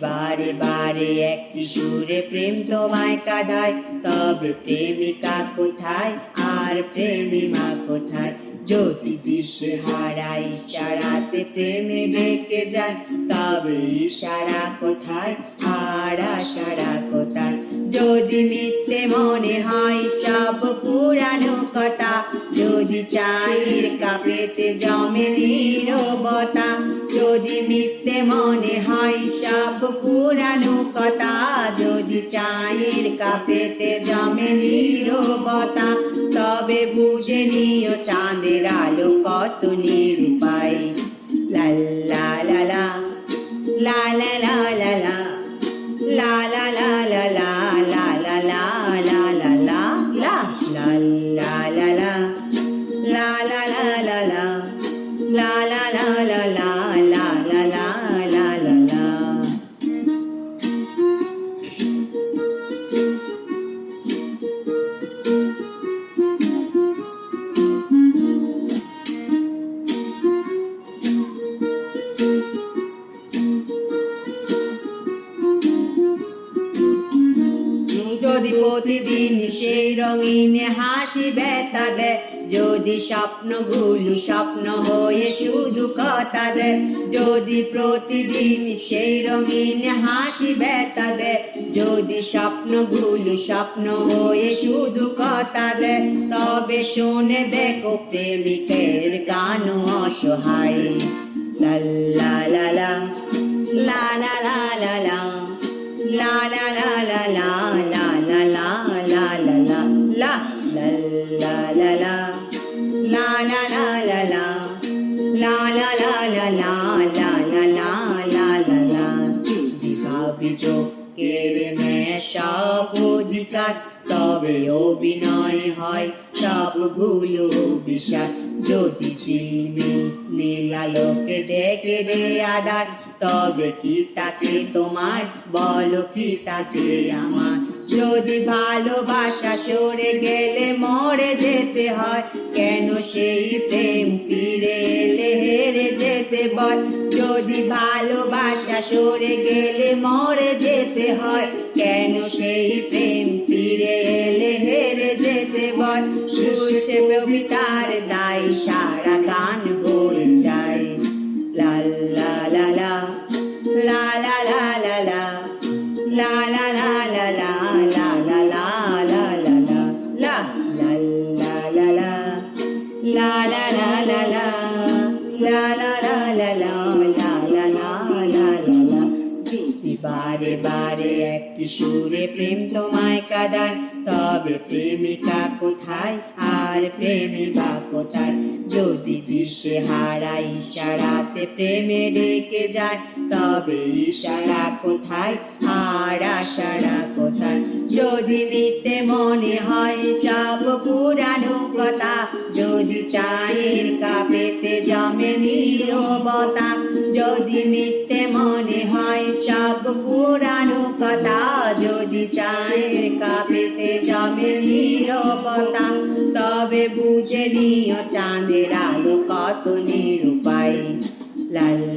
বারে বারে একই সুরে প্রেম তোমায় কাঁদায়। তবে প্রেমিকা কোথায়? আর প্রেমিমা কোথায়? যদি দিশে হারাই ইশারাতে প্রেমে ডেকে যায়। তবে ইশারা কোথায়? আর আশারা কোথায়? যদি মিথ্যে মনে হয়, সব পুরানো কথা। যদি চায়ের কাপেতে জমে নীরবতা যদি মিথ্যে মনে হয় সব পুরানো কথা, যদি চায়ের কাপেতে জমে নীরবতা, তবে বুঝে নিও চাঁদের আলো কত নিরুপায়। লাল লা লা লা লা লা যদি প্রতিদিন সেই রঙিন হাসি ব্যথা দেয় যদি স্বপ্নগুলো স্বপ্ন হয়ে শুধু কথা দেয় যদি প্রতিদিন সেই রঙিন হাসি ব্যথা দেয় যদি স্বপ্নগুলো স্বপ্ন হয়ে শুধু কথা দেয় তবে শুনে দেখো প্রেমিকের গান অসহায়। তবে অভিনয় হয় সবগুলো বিষাদ যদি চিলমিল নীলালোকে ডেকে দে আদার তবে কি তাকে তোমার বলো কি তাকে আমার যদি ভালোবাসা সরে গেলে মরে যেতে হয়, কেন সেই প্রেম ফিরে এলে হেরে যেতে বল? যদি ভালোবাসা সরে গেলে মরে যেতে হয়, কেন সেই প্রেম বারে বারে একই সুরে প্রেম তোমায় কাদার। তবে প্রেমিকা কোথায় আর প্রেমিকা কোথায় যদি দিশে হারা ইশারাতে প্রেমে ডেকে যায়, তবে ইশারা কোথায় আর আশারা কোথায় যদি নিতে মনে হয় সব পুরানো কথা, যদি চায়ের কাপেতে জমে নীরবতা, যদি মিথ্যে কথা যদি চায়ের কাপেতে যাবে নিরবতা তবে বুঝে নিও চাঁদের আলো কত নিরুপায়। লাল